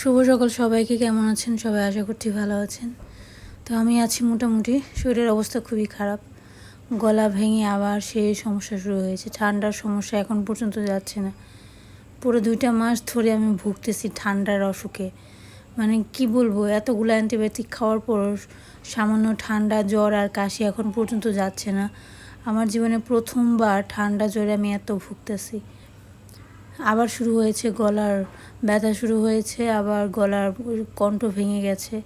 শুভ সকাল সবাইকে, কেমন আছেন? সবাই আশা করছি ভালো আছেন। তো আমি আছি মোটামুটি, শরীরের অবস্থা খুবই খারাপ। গলা ভেঙে আবার সেই সমস্যা শুরু হয়েছে। ঠান্ডার সমস্যা এখন পর্যন্ত যাচ্ছে না। পুরো দুইটা মাস ধরে আমি ভুগতেছি ঠান্ডার অসুখে। মানে কি বলব, এতগুলো অ্যান্টিবায়োটিক খাওয়ার পর সামান্য ঠান্ডা, জ্বর আর কাশি এখন পর্যন্ত যাচ্ছে না। আমার জীবনে প্রথমবার ঠান্ডা জ্বরে আমি এত ভুগতেছি। আবার শুরু হয়েছে গলার ব্যথা শুরু হয়েছে, আবার গলার কণ্ঠ ভেঙে গেছে।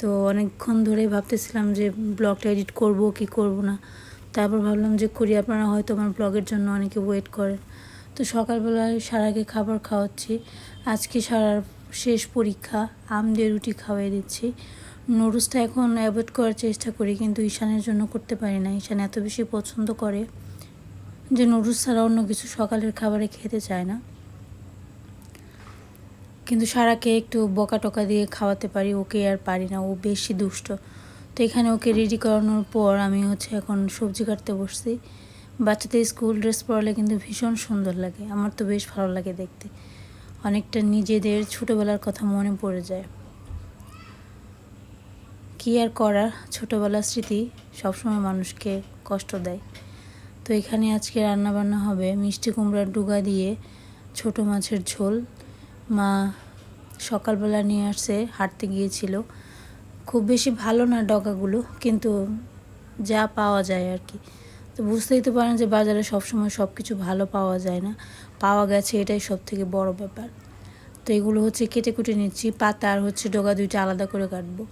তো অনেকক্ষণ ধরেই ভাবতেছিলাম যে ব্লগটা এডিট করব কি করব না। তারপর ভাবলাম যে করি, আপনারা হয়তো আমার ব্লগের জন্য অনেকে ওয়েট করেন। তো সকালবেলায় সারাকে খাবার খাওয়াচ্ছি। আজকে সারার শেষ পরীক্ষা, আম দিয়ে রুটি খাওয়াই দিচ্ছি। নুডলসটা এখন অ্যাভয়েড করার চেষ্টা করি, কিন্তু ঈশানের জন্য করতে পারি না। ঈশান এত বেশি পছন্দ করে। যে নুডলস ছাড়া অন্য কিছু সকালের খাবারে খেতে চায় না। কিন্তু সারাকে একটু বকা টকা দিয়ে খাওয়াতে পারি, ওকে আর পারি না, ও বেশি দুষ্ট। তো এখানে ওকে রেডি করানোর পর আমি হচ্ছে এখন সবজি কাটতে বসছি। বাচ্চাদের স্কুল ড্রেস পরালে কিন্তু ভীষণ সুন্দর লাগে, আমার তো বেশ ভালো লাগে দেখতে। অনেকটা নিজেদের ছোটোবেলার কথা মনে পড়ে যায়। কী আর করার, ছোটোবেলার স্মৃতি সবসময় মানুষকে কষ্ট দেয়। তো এখানে আজকে রান্না বান্না হবে মিষ্টি কুমড়ার ডুগা দিয়ে ছোট মাছের ঝোল। মা সকালবেলা নিয়ে আসছে হাঁটতে গিয়েছিল। খুব বেশি ভালো না ডগাগুলো, কিন্তু যা পাওয়া যায় আর কি। তো বুঝতেই তো পারেন যে বাজারে সবসময় সব কিছু ভালো পাওয়া যায় না। পাওয়া গেছে এটাই সব থেকে বড় ব্যাপার। তো এগুলো হচ্ছে কেটে কুটে নিচ্ছি, পাতা আর হচ্ছে ডগা দুইটা আলাদা করে কাটবো।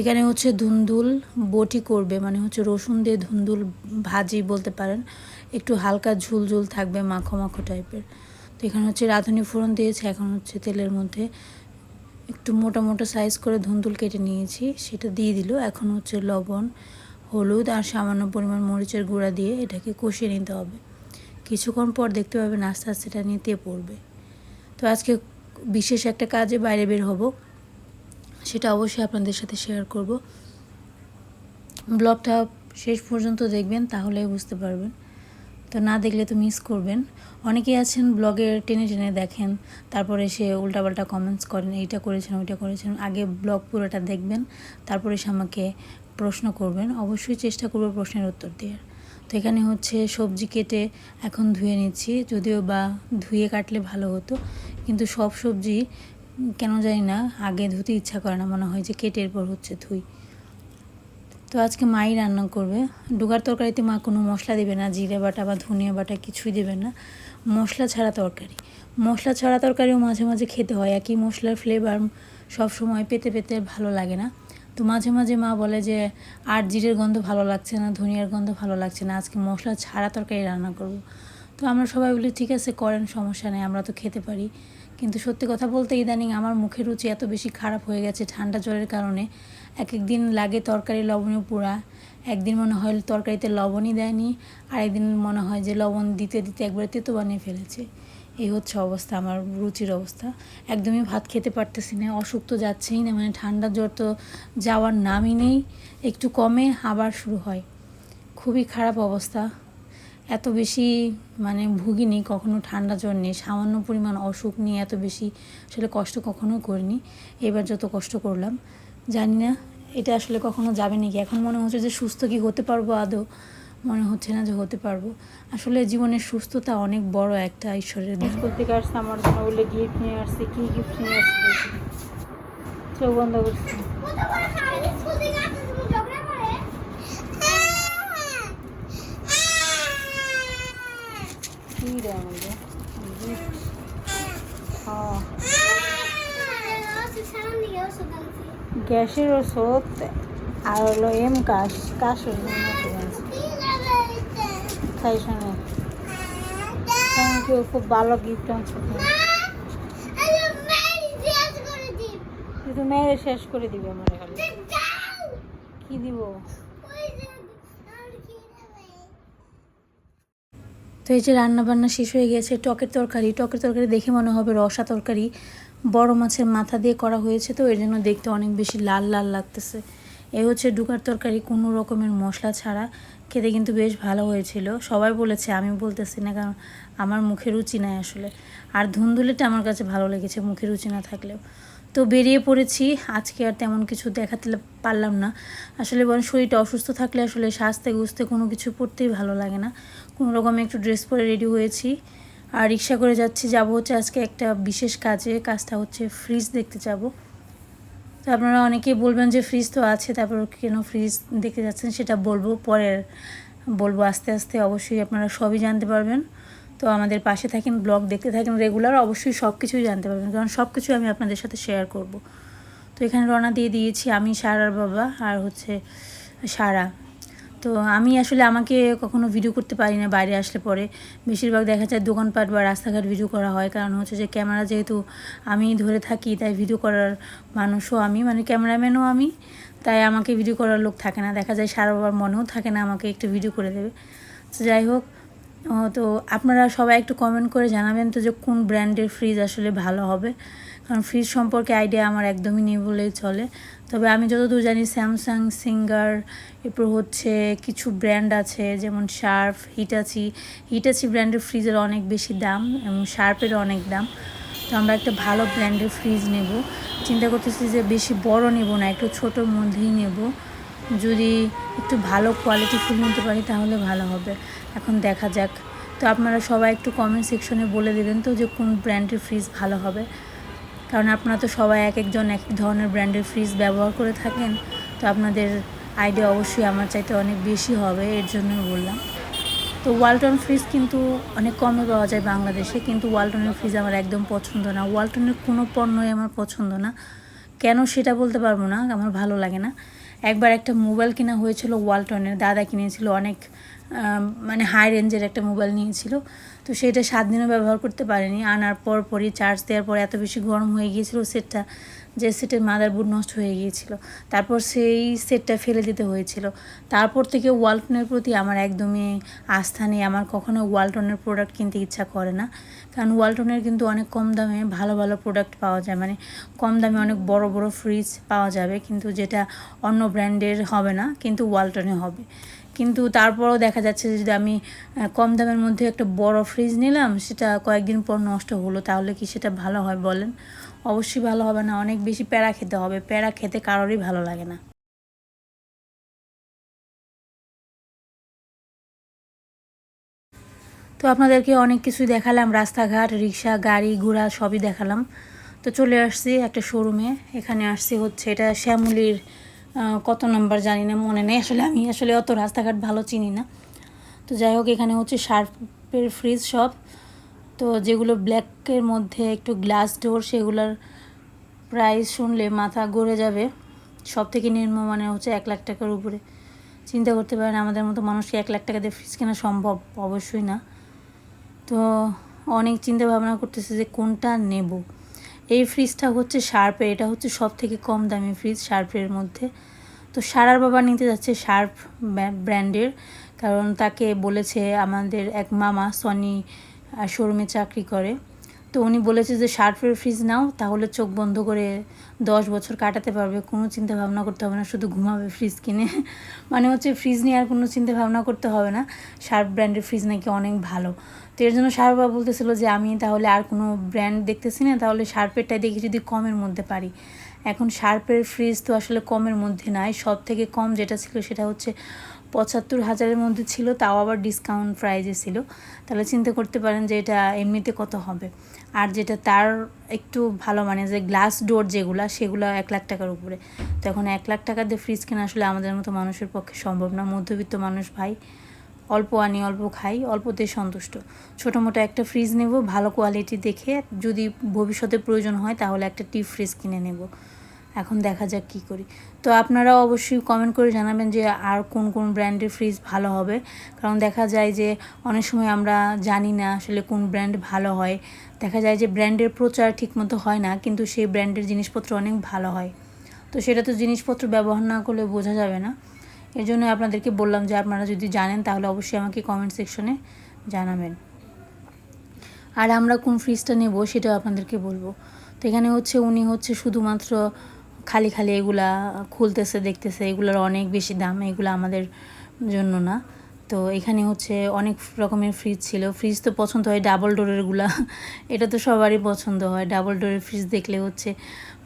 এখানে হচ্ছে ধুন্দুল বটি করবে মানে হচ্ছে রসুন দিয়ে ধুন্দুল ভাজি বলতে পারেন। একটু হালকা ঝুল ঝুল থাকবে, মাখো মাখো টাইপের। তো এখানে হচ্ছে রাঁধুনি ফোড়ন দিয়েছে, এখন হচ্ছে তেলের মধ্যে একটু মোটা মোটা সাইজ করে ধুন্দুল কেটে নিয়েছি, সেটা দিয়ে দিল। এখন হচ্ছে লবণ, হলুদ আর সামান্য পরিমাণ মরিচের গুঁড়া দিয়ে এটাকে কষিয়ে নিতে হবে। কিছুক্ষণ পর দেখতে পাবেন আস্তে আস্তে এটা নিতে পড়বে তো আজকে বিশেষ একটা কাজে বাইরে বের হব। সেটা অবশ্যই আপনাদের সাথে শেয়ার করব। ব্লগটা শেষ পর্যন্ত দেখবেন তাহলেই বুঝতে পারবেন। তো না দেখলে তো মিস করবেন। অনেকেই আছেন ব্লগের টেনে টেনে দেখেন, তারপরে সে উল্টাপাল্টা কমেন্টস করেন, এইটা করেছেন, ওইটা করেছেন। আগে ব্লগ পুরোটা দেখবেন, তারপরে সে আমাকে প্রশ্ন করবেন। অবশ্যই চেষ্টা করব প্রশ্নের উত্তর দেওয়ার। তো এখানে হচ্ছে সবজি কেটে এখন ধুয়ে নিচ্ছি, যদিও বা ধুয়ে কাটলে ভালো হতো, কিন্তু সব সবজি কেন জানি না, আগে ধুতে ইচ্ছা করে না, মনে হয় যে কেটের পর হচ্ছে ধুই। তো আজকে মাই রান্না করবে। ডুগার তরকারিতে মা কোনো মশলা দেবে না, জিরে বাটা বা ধনিয়া বাটা কিছুই দেবে না। মশলা ছাড়া তরকারি। মশলা ছাড়া তরকারিও মাঝে মাঝে খেতে হয়। একই মশলার ফ্লেভার সব সময় পেতে পেতে ভালো লাগে না। তো মাঝে মাঝে মা বলে যে, আর জিরের গন্ধ ভালো লাগছে না, ধনিয়ার গন্ধ ভালো লাগছে না, আজকে মশলা ছাড়া তরকারি রান্না করব। তো আমরা সবাই বলি, ঠিক আছে, করেন, সমস্যা নেই, আমরা তো খেতে পারি। কিন্তু সত্যি কথা বলতে ইদানিং আমার মুখের রুচি এত বেশি খারাপ হয়ে গেছে ঠান্ডা জ্বরের কারণে। এক একদিন লাগে তরকারি লবণীয় পোড়া একদিন মনে হয় তরকারিতে লবণই দেয়নি আর একদিন মনে হয় যে লবণ দিতে দিতে একবারে তেতো বানিয়ে ফেলেছে। এই হচ্ছে অবস্থা, আমার রুচির অবস্থা। একদমই ভাত খেতে পারতেছি না, অসুখ তো যাচ্ছেই না মানে ঠান্ডা জ্বর তো যাওয়ার নামই নেই। একটু কমে আবার শুরু হয়। খুবই খারাপ অবস্থা। এত বেশি মানে ভুগিনি কখনো ঠান্ডা জ্বর নেই, সামান্য পরিমাণ অসুখ নিয়ে এত বেশি আসলে কষ্ট কখনো করিনি। এবার যত কষ্ট করলাম, জানি না এটা আসলে কখনো যাবে নাকি। এখন মনে হচ্ছে যে সুস্থ কি হতে পারব আদৌ? মনে হচ্ছে না যে হতে পারব। আসলে জীবনের সুস্থতা অনেক বড় একটা ঈশ্বরের স্কুল থেকে আসছে আমার জন্য বলে গিফট নিয়ে আসছে, কি গিফট নিয়ে আসছে। চোখ বন্ধ করছে। কি রে আমাদের গ্যাসের ওষুধ আর হলো এম কাশ কাশ খাই শোনে। থ্যাংক ইউ খুব ভালো গিফট আছে তুই তো শেষ করে দিবি আমার খালি কি দিব? তো এই যে রান্নাবান্না শেষ হয়ে গেছে, টকের তরকারি। টকের তরকারি দেখে মনে হবে রসা তরকারি। বড় মাছের মাথা দিয়ে করা হয়েছে তো এর জন্য দেখতে অনেক বেশি লাল লাল লাগতেছে। এ হচ্ছে ডুকার তরকারি, কোনো রকমের মশলা ছাড়া। খেতে কিন্তু বেশ ভালো হয়েছিল। সবাই বলেছে আমি বলতেছি না, কারণ আমার মুখে রুচি নাই আসলে। আর ধুন্দুলিটা আমার কাছে ভালো লেগেছে, মুখে রুচি না থাকলেও। তো বেরিয়ে পড়েছি। আজকে আর তেমন কিছু দেখাতে পারলাম না। আসলে বরং শরীরটা অসুস্থ থাকলে আসলে সাজতে গুছতে কোনো কিছু পড়তেই ভালো লাগে না। কোনো রকমে একটু ড্রেস পরে রেডি হয়েছি। আর রিক্সা করে যাচ্ছি। যাব হচ্ছে আজকে একটা বিশেষ কাজে। কাজটা হচ্ছে ফ্রিজ দেখতে যাব। তো আপনারা অনেকেই বলবেন যে ফ্রিজ তো আছে, তারপর কেন ফ্রিজ দেখতে যাচ্ছেন সেটা বলব। পরের বলব আস্তে আস্তে। অবশ্যই আপনারা সবই জানতে পারবেন। তো আমাদের পাশে থাকেন ব্লগ দেখতে থাকেন রেগুলার অবশ্যই সব কিছুই জানতে পারবেন। কারণ সব কিছুই আমি আপনাদের সাথে শেয়ার করব। তো এখানে রওনা দিয়ে দিয়েছি আমি, সারার বাবা আর হচ্ছে সারা। তো আমি আসলে আমাকে কখনো ভিডিও করতে পারি না, বাইরে আসলে পরে। বেশিরভাগ দেখা যায় দোকানপাট বা রাস্তাঘাট ভিডিও করা হয়। কারণ হচ্ছে যে ক্যামেরা যেহেতু আমি ধরে থাকি, তাই ভিডিও করার মানুষও আমি মানে ক্যামেরাম্যানও আমি। তাই আমাকে ভিডিও করার লোক থাকে না। দেখা যায় সারা বাবার মনেও থাকে না আমাকে একটু ভিডিও করে দেবে। তো যাই হোক তো আপনারা সবাই একটু কমেন্ট করে জানাবেন তো যে কোন ব্র্যান্ডের ফ্রিজ আসলে ভালো হবে। কারণ ফ্রিজ সম্পর্কে আইডিয়া আমার একদমই নেই বলেই চলে। তবে আমি যতদূর জানি স্যামসাং সিঙ্গার এরপর হচ্ছে কিছু ব্র্যান্ড আছে, যেমন শার্প হিটাচি হিটাচি ব্র্যান্ডের ফ্রিজের অনেক বেশি দাম এবং শার্পের অনেক দাম। তো আমরা একটা ভালো ব্র্যান্ডের ফ্রিজ নেব। চিন্তা করতেছি যে বেশি বড় নেব না, একটু ছোটোর মধ্যেই নেব। যদি একটু ভালো কোয়ালিটি ফুল নিতে পারি তাহলে ভালো হবে। এখন দেখা যাক। তো আপনারা সবাই একটু কমেন্ট সেকশনে বলে দেবেন তো যে কোন ব্র্যান্ডের ফ্রিজ ভালো হবে। কারণ আপনারা তো সবাই এক একজন এক এক ধরনের ব্র্যান্ডের ফ্রিজ ব্যবহার করে থাকেন। তো আপনাদের আইডিয়া অবশ্যই আমার চাইতে অনেক বেশি হবে, এর জন্য বললাম। তো ওয়ালটন ফ্রিজ কিন্তু অনেক কমে পাওয়া যায় বাংলাদেশে, কিন্তু ওয়ালটনের ফ্রিজ আমার একদম পছন্দ না। ওয়ালটনের কোনো পণ্যই আমার পছন্দ না। কেন সেটা বলতে পারব না, আমার ভালো লাগে না। একবার একটা মোবাইল কেনা হয়েছিল ওয়ালটনের, দাদা কিনেছিল অনেক মানে হাই রেঞ্জের একটা মোবাইল নিয়েছিল। তো সেটা সাত দিনও ব্যবহার করতে পারেনি। আনার পর পরই চার্জ দেওয়ার পর এত বেশি গরম হয়ে গিয়েছিল, সেটটা যে সেটের মাদারবোর্ড নষ্ট হয়ে গিয়েছিল। তারপর সেই সেটটা ফেলে দিতে হয়েছিল। তারপর থেকে ওয়ালটনের প্রতি আমার একদমই আস্থা নেই। আমার কখনো ওয়ালটনের প্রোডাক্ট কিনতে ইচ্ছা করে না। কারণ ওয়ালটনের কিন্তু অনেক কম দামে ভালো ভালো প্রোডাক্ট পাওয়া যায়। মানে কম দামে অনেক বড় বড় ফ্রিজ পাওয়া যাবে। কিন্তু যেটা অন্য ব্র্যান্ডের হবে না, কিন্তু ওয়ালটনে হবে। কিন্তু তারপরও দেখা যাচ্ছে যদি আমি কম দামের মধ্যে একটা বড় ফ্রিজ নিলাম, সেটা কয়েকদিন পর নষ্ট হলো, তাহলে কি সেটা ভালো হয় বলেন? অবশ্যই ভালো হবে না, অনেক বেশি প্যারা খেতে হবে। প্যারা খেতে কারোরই ভালো লাগে না। তো আপনাদেরকে অনেক কিছুই দেখালাম, রাস্তাঘাট, রিক্সা, গাড়ি, ঘোড়া সবই দেখালাম। তো চলে আসছি একটা শোরুমে এখানে আসছি হচ্ছে এটা শ্যামলির কত নাম্বার জানি না, মনে নেই আসলে আমি, আসলে অত রাস্তাঘাট ভালো চিনি না। তো যাই হোক, এখানে হচ্ছে শার্পের ফ্রিজ সব তো যেগুলো ব্ল্যাকের মধ্যে একটু গ্লাস ডোর সেগুলোর প্রাইস শুনলে মাথা গড়ে যাবে। সব থেকে নিম্নমানের হচ্ছে এক লাখ টাকার উপরে। চিন্তা করতে পারেন, আমাদের মতো মানুষকে এক লাখ টাকা দিয়ে ফ্রিজ কেনা সম্ভব? অবশ্যই না। তো অনেক চিন্তা ভাবনা করতেছে যে কোনটা নেব? এই ফ্রিজটা হচ্ছে শার্পের এটা হচ্ছে সব থেকে কম দামি ফ্রিজ শার্পের মধ্যে। তো সারার বাবা নিতে যাচ্ছে শার্প ব্র্যান্ডের। কারণ তাকে বলেছে আমাদের এক মামা সনি শোরুমে চাকরি করে। তো উনি বলেছে যে শার্পের ফ্রিজ নাও, তাহলে চোখ বন্ধ করে দশ বছর কাটাতে পারবে। কোনো চিন্তা ভাবনা করতে হবে না, শুধু ঘুমাবে ফ্রিজ কিনে। মানে হচ্ছে ফ্রিজ নিয়ে আর কোনো চিন্তা ভাবনা করতে হবে না। শার্প ব্র্যান্ডের ফ্রিজ নাকি অনেক ভালো। তো এর জন্য শার্পা বলতেছিল যে, আমি তাহলে আর কোনো ব্র্যান্ড দেখতেছি না, তাহলে শার্পেরটাই দেখি যদি কমের মধ্যে পারি। এখন শার্পের ফ্রিজ তো আসলে কমের মধ্যে নাই। সব থেকে কম যেটা ছিল সেটা হচ্ছে পঁচাত্তর হাজারের মধ্যে ছিল, তাও আবার ডিসকাউন্ট প্রাইজে ছিল। তাহলে চিন্তা করতে পারেন যে এটা এমনিতে কত হবে। আর যেটা তার একটু ভালো মানে যে গ্লাস ডোর যেগুলো, সেগুলো এক লাখ টাকার উপরে। তো এখন এক লাখ টাকা দিয়ে ফ্রিজ কেনা আসলে আমাদের মতো মানুষের পক্ষে সম্ভব না। মধ্যবিত্ত মানুষ ভাই, অল্প আনি, অল্প খাই, অল্পতে সন্তুষ্ট। ছোটো মোটো একটা ফ্রিজ নেব, ভালো কোয়ালিটি দেখে যদি ভবিষ্যতে প্রয়োজন হয় তাহলে একটা টিপ ফ্রিজ কিনে নেব। এখন দেখা যাক কী করি। তো আপনারা অবশ্যই কমেন্ট করে জানাবেন যে আর কোন কোন ব্র্যান্ডের ফ্রিজ ভালো হবে। কারণ দেখা যায় যে অনেক সময় আমরা জানি না আসলে কোন ব্র্যান্ড ভালো হয়। দেখা যায় যে ব্র্যান্ডের প্রচার ঠিকমতো হয় না, কিন্তু সেই ব্র্যান্ডের জিনিসপত্র অনেক ভালো হয়। তো সেটা তো জিনিসপত্র ব্যবহার না করলে বোঝা যাবে না। এর জন্য আপনাদেরকে বললাম যে আপনারা যদি জানেন, তাহলে অবশ্যই আমাকে কমেন্ট সেকশনে জানাবেন। আর আমরা কোন ফ্রিজটা নেব সেটাও আপনাদেরকে বলব। তো এখানে হচ্ছে উনি হচ্ছে শুধুমাত্র খালি খালি এগুলা খুলতেছে, দেখতেছে, এগুলোর অনেক বেশি দাম, এগুলো আমাদের জন্য না। তো এখানে হচ্ছে অনেক রকমের ফ্রিজ ছিল। ফ্রিজ তো পছন্দ হয় ডাবল ডোরেরগুলা এটা তো সবারই পছন্দ হয়। ডাবল ডোরের ফ্রিজ দেখলে হচ্ছে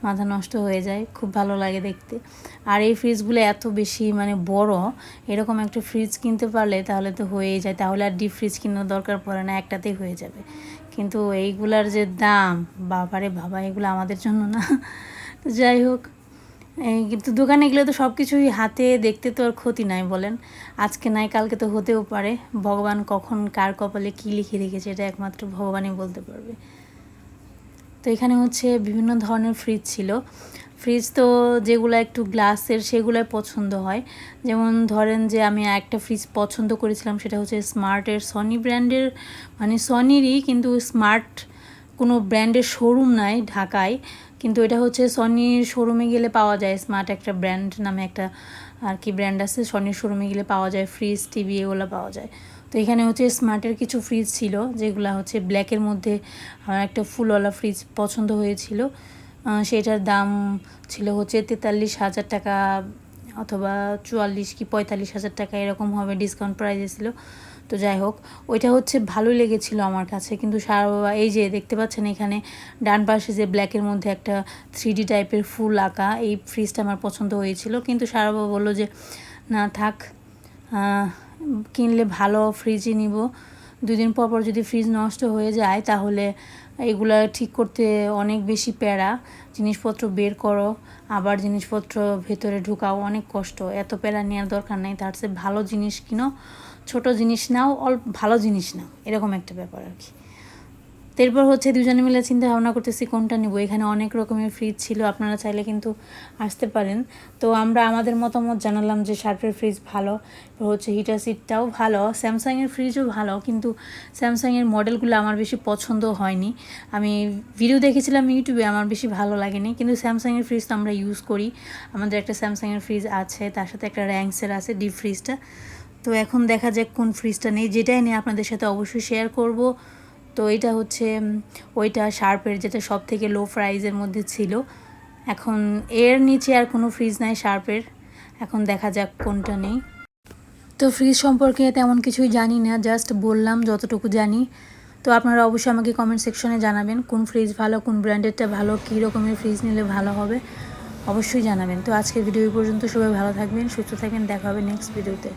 মাথা নষ্ট হয়ে যায়। খুব ভালো লাগে দেখতে। আর এই ফ্রিজগুলো এত বেশি মানে বড়, এরকম একটা ফ্রিজ কিনতে পারলে তাহলে তো হয়েই যায়। তাহলে আর ডিপ ফ্রিজ কেনার দরকার পড়ে না, একটাতেই হয়ে যাবে। কিন্তু এইগুলার যে দাম, বাবারে বাবা, এগুলো আমাদের জন্য না। তো যাই হোক কিন্তু দোকানে গেলে তো সব কিছুই হাতে, দেখতে তো আর ক্ষতি নাই বলেন। আজকে নাই, কালকে তো হতেও পারে। ভগবান কখন কার কপালে কী লিখে রেখেছে, এটা একমাত্র ভগবানই বলতে পারবে। তো এখানে হচ্ছে বিভিন্ন ধরনের ফ্রিজ ছিল। ফ্রিজ তো যেগুলো একটু গ্লাসের সেগুলোই পছন্দ হয়। যেমন ধরেন যে আমি একটা ফ্রিজ পছন্দ করেছিলাম, সেটা হচ্ছে স্মার্টের সনি ব্র্যান্ডের মানে সনিরই কিন্তু স্মার্ট কোনো ব্র্যান্ডের শোরুম নাই ঢাকায়। কিন্তু এটা হচ্ছে সনির শোরুমে গেলে পাওয়া যায় স্মার্ট একটা ব্র্যান্ড নামে একটা আর কি ব্র্যান্ড আছে সনির শোরুমে গেলে পাওয়া যায় ফ্রিজ টিভি এগুলো পাওয়া যায়। তো এখানে হচ্ছে স্মার্টের কিছু ফ্রিজ ছিল যেগুলো হচ্ছে ব্ল্যাকের মধ্যে আমার একটা ফুলওয়ালা ফ্রিজ পছন্দ হয়েছিল। সেটার দাম ছিল হচ্ছে তেতাল্লিশ হাজার টাকা অথবা চুয়াল্লিশ কি পঁয়তাল্লিশ হাজার টাকা এরকম হবে ডিসকাউন্ট প্রাইসে ছিল। তো যাই হোক, ওইটা হচ্ছে ভালোই লেগেছিল আমার কাছে। কিন্তু সারা বাবা এই যে দেখতে পাচ্ছেন এখানে, ডান পাশে যে ব্ল্যাকের মধ্যে একটা থ্রি টাইপের ফুল আঁকা, এই ফ্রিজটা আমার পছন্দ হয়েছিল। কিন্তু সারা বাবা বলল যে, না, থাক কিনলে ভালো ফ্রিজই নিব। দুদিন পর পর যদি ফ্রিজ নষ্ট হয়ে যায়, তাহলে এগুলা ঠিক করতে অনেক বেশি প্যারা। জিনিসপত্র বের করো, আবার জিনিসপত্র ভেতরে ঢুকাও, অনেক কষ্ট। এত প্যারা নেওয়ার দরকার নেই, তার চেয়ে ভালো জিনিস কিনো। ছোট জিনিস নাও, অল্প, ভালো জিনিস নাও। এরকম একটা ব্যাপার আর কি। তারপর হচ্ছে দুজনে মিলে চিন্তা ভাবনা করতেছি কোনটা নিব। এখানে অনেক রকমের ফ্রিজ ছিল, আপনারা চাইলে কিন্তু আসতে পারেন। তো আমরা আমাদের মতামত জানালাম যে শার্পের ফ্রিজ ভালো, এরপর হচ্ছে হিটার সিটটাও ভালো স্যামসাংয়ের ফ্রিজও ভালো, কিন্তু স্যামসাংয়ের মডেলগুলো আমার বেশি পছন্দ হয়নি। আমি ভিডিও দেখেছিলাম ইউটিউবে আমার বেশি ভালো লাগেনি, কিন্তু স্যামসাংয়ের ফ্রিজ তো আমরা ইউজ করি। আমাদের একটা স্যামসাংয়ের ফ্রিজ আছে, তার সাথে একটা র্যাঙ্কসের আছে ডিপ ফ্রিজটা তো এখন দেখা যাক কোন ফ্রিজটা নেই। যেটাই নেই আপনাদের সাথে অবশ্যই শেয়ার করব। তো এটা হচ্ছে ওইটা শার্পের যেটা সব থেকে লো প্রাইজের মধ্যে ছিল। এখন এর নিচে আর কোনো ফ্রিজ নাই শার্পের এখন দেখা যাক কোনটা নেই। তো ফ্রিজ সম্পর্কে তেমন কিছুই জানি না জাস্ট বললাম যতটুকু জানি। তো আপনারা অবশ্যই আমাকে কমেন্ট সেকশনে জানাবেন, কোন ফ্রিজ ভালো, কোন ব্র্যান্ডেরটা ভালো, কী রকমের ফ্রিজ নিলে ভালো হবে। অবশ্যই জানাবেন। তো আজকের ভিডিও পর্যন্ত, সবাই ভালো থাকবেন, সুস্থ থাকবেন, দেখা হবে নেক্সট ভিডিওতে